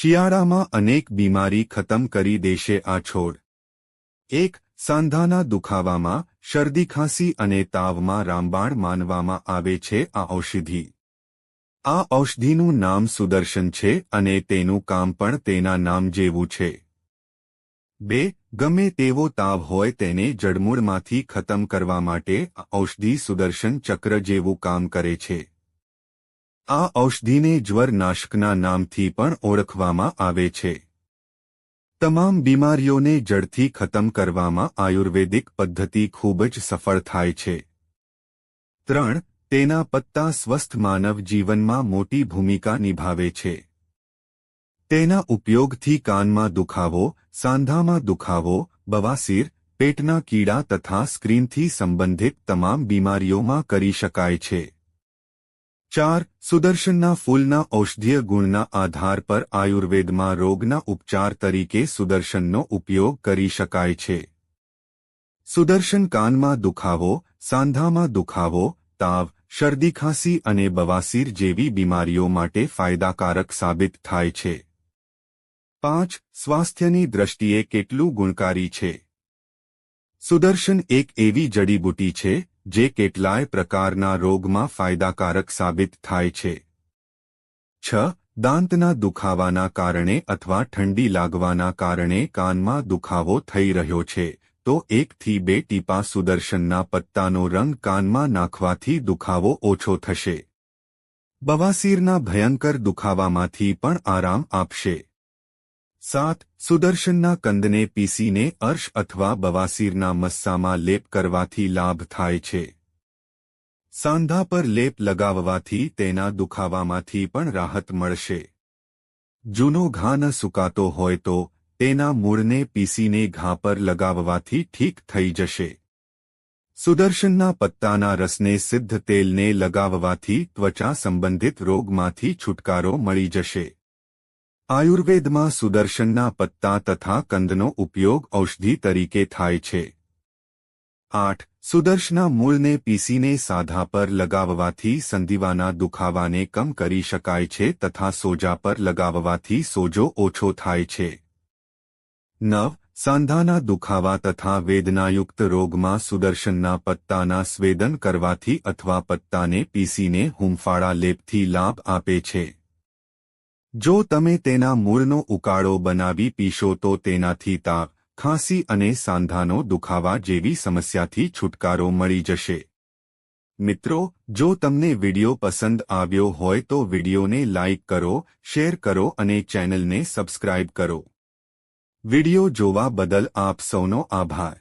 શિયાળામાં અનેક બીમારી ખતમ કરી દેશે આ છોડ. એક, સાંધાના દુખાવામાં, શરદી ખાંસી અને તાવમાં રામબાણ માનવામાં આવે છે આ ઔષધિ. આ ઔષધિનું નામ સુદર્શન છે અને તેનું કામ પણ તેના નામ જેવું છે. બે, ગમે તેવો તાવ હોય તેને જડમૂળમાંથી ખતમ કરવા માટે ઔષધિ સુદર્શન ચક્ર જેવું કામ કરે છે. આ ઔષધિને જ્વરનાશકના નામથી પણ ઓળખવામાં આવે છે. તમામ બીમારીઓને જડથી ખતમ કરવામાં આયુર્વેદિક પદ્ધતિ ખૂબ જ સફળ થાય છે. ત્રણ, તેના પત્તા સ્વસ્થ માનવ જીવનમાં મોટી ભૂમિકા નિભાવે છે. તેના ઉપયોગથી કાનમાં દુખાવો, સાંધામાં દુખાવો, બવાસીર, પેટના કીડા તથા સ્ક્રીનથી સંબંધિત તમામ બીમારીઓમાં કરી શકાય છે. ચાર, સુદર્શનના ફૂલના ઔષધીય ગુણના આધાર પર આયુર્વેદમાં રોગના ઉપચાર તરીકે સુદર્શનનો ઉપયોગ કરી શકાય છે. સુદર્શન કાનમાં દુખાવો, સાંધામાં દુખાવો, તાવ, શરદી ખાંસી અને બવાસીર જેવી બીમારીઓ માટે ફાયદાકારક સાબિત થાય છે. પાંચ, સ્વાસ્થ્યની દ્રષ્ટિએ કેટલું ગુણકારી છે? સુદર્શન એક એવી જડીબુટી છે જે કેટલાય પ્રકારના રોગમાં ફાયદાકારક સાબિત થાય છે. છ, દાંતના દુખાવાના કારણે અથવા ઠંડી લાગવાના કારણે કાનમાં દુખાવો થઈ રહ્યો છે, તો એકથી બે ટીપા સુદર્શનના પત્તાનો રંગ કાનમાં નાખવાથી દુખાવો ઓછો થશે. બવાસીરના ભયંકર દુખાવામાંથી પણ આરામ આપશે. સાત, સુદર્શનના કંદને પીસીને અર્શ અથવા બવાસીરના મસ્સામાં લેપ કરવાથી લાભ થાય છે. સાંધા પર લેપ લગાવવાથી તેના દુખાવામાંથી પણ રાહત મળશે. જૂનો ઘા ન સુકાતો હોય તો તેના મૂળને પીસીને ઘા પર લગાવવાથી ઠીક થઈ જશે. સુદર્શનના પત્તાના રસને સિદ્ધ તેલને લગાવવાથી ત્વચા સંબંધિત રોગમાંથી છુટકારો મળી જશે. આયુર્વેદમાં સુદર્શનના પત્તા તથા કંદનો ઉપયોગ ઔષધિ તરીકે થાય છે. આઠ. સુદર્શના મૂળને પીસીને સાધા પર લગાવવાથી સંધિવાના દુખાવાને કમ કરી શકાય છે તથા સોજા પર લગાવવાથી સોજો ઓછો થાય છે. નવ. સાંધાના દુખાવા તથા વેદનાયુક્ત રોગમાં સુદર્શનના પત્તાના સ્વેદન કરવાથી અથવા પત્તાને પીસીને હુંફાળા લેપથી લાભ આપે છે. જો તમે તેના મૂળનો ઉકાળો બનાવી પીશો તો તેનાથી તાપ ખાંસી અને સાંધાનો દુખાવા જેવી સમસ્યાથી છુટકારો મળી જશે. મિત્રો, જો તમને વિડિયો પસંદ આવ્યો હોય તો વિડિયોને લાઇક કરો, શેર કરો અને ચેનલને સબસ્ક્રાઇબ કરો. વિડિયો જોવા બદલ આપ સૌનો આભાર.